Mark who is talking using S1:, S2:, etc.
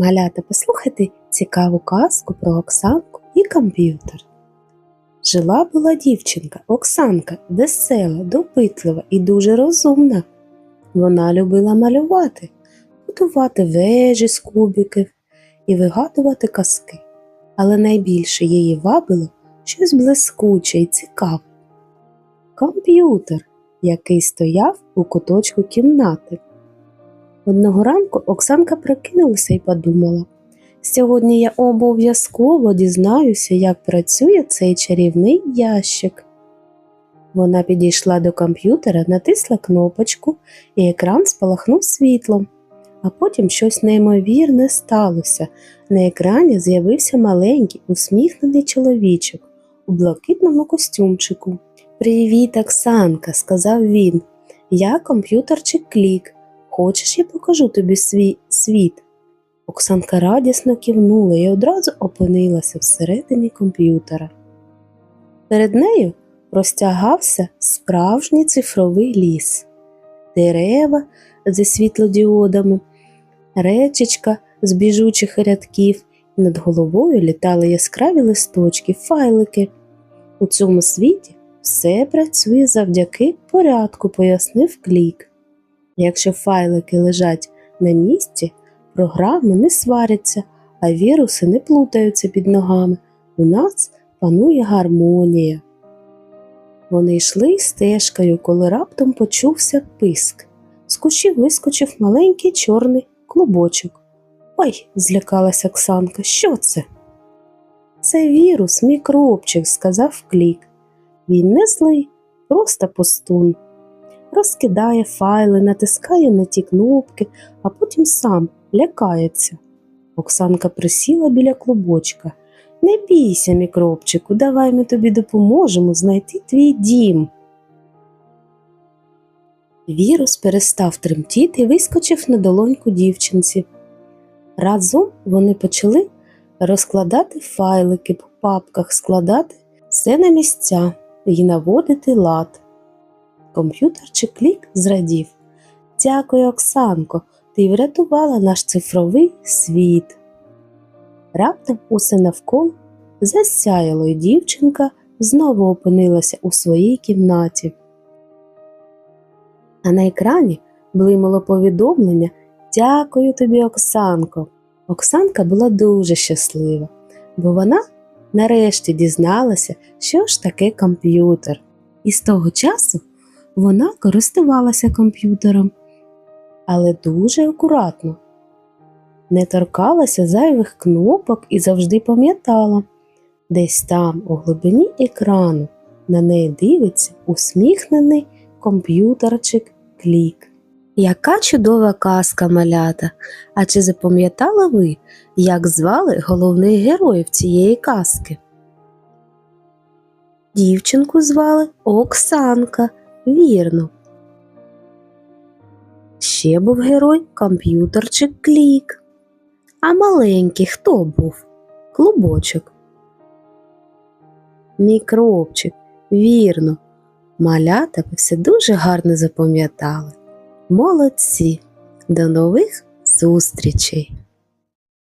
S1: Малята, послухайте цікаву казку про Оксанку і комп'ютер. Жила була дівчинка Оксанка, весела, допитлива і дуже розумна. Вона любила малювати, будувати вежі з кубиків і вигадувати казки. Але найбільше її вабило щось блискуче і цікаве. Комп'ютер, який стояв у куточку кімнати. Одного ранку Оксанка прокинулася і подумала: сьогодні я обов'язково дізнаюся, як працює цей чарівний ящик. Вона підійшла до комп'ютера, натисла кнопочку, і екран спалахнув світлом. А потім щось неймовірне сталося. На екрані з'явився маленький усміхнений чоловічок у блакитному костюмчику. Привіт, Оксанка, сказав він. Я комп'ютерчик Клік. Хочеш, я покажу тобі свій світ? Оксанка радісно кивнула і одразу опинилася всередині комп'ютера. Перед нею розтягався справжній цифровий ліс, дерева зі світлодіодами, речечка з біжучих рядків, над головою літали яскраві листочки, файлики. У цьому світі все працює завдяки порядку, пояснив клік. Якщо файлики лежать на місці, програми не сваряться, а віруси не плутаються під ногами. У нас панує гармонія. Вони йшли стежкою, коли раптом почувся писк. З кущів вискочив маленький чорний клубочок. Ой, злякалася Оксанка, що це? Це вірус, мікробчик, сказав клік. Він не злий, просто пустун. Розкидає файли, натискає на ті кнопки, а потім сам лякається. Оксанка присіла біля клубочка. Не бійся, мікробчику, давай ми тобі допоможемо знайти твій дім. Вірус перестав тремтіти і вискочив на долоньку дівчинці. Разом вони почали розкладати файлики по папках, складати все на місця і наводити лад. Комп'ютерчик клік зрадів. Дякую, Оксанко, ти врятувала наш цифровий світ. Раптом усе навколо засяяло, і дівчинка знову опинилася у своїй кімнаті. А на екрані блимало повідомлення Дякую тобі, Оксанко. Оксанка була дуже щаслива, бо вона нарешті дізналася, що ж таке комп'ютер. І з того часу вона користувалася комп'ютером, але дуже акуратно, не торкалася зайвих кнопок і завжди пам'ятала, десь там, у глибині екрану, на неї дивиться усміхнений комп'ютерчик клік. Яка чудова казка малята! А чи запам'ятали ви, як звали головних героїв цієї казки? Дівчинку звали Оксанка, вірно. Ще був герой комп'ютерчик Клік. А маленький хто був? Клубочок. Мікробчик, вірно. Малята ви все дуже гарно запам'ятали. Молодці! До нових зустрічей!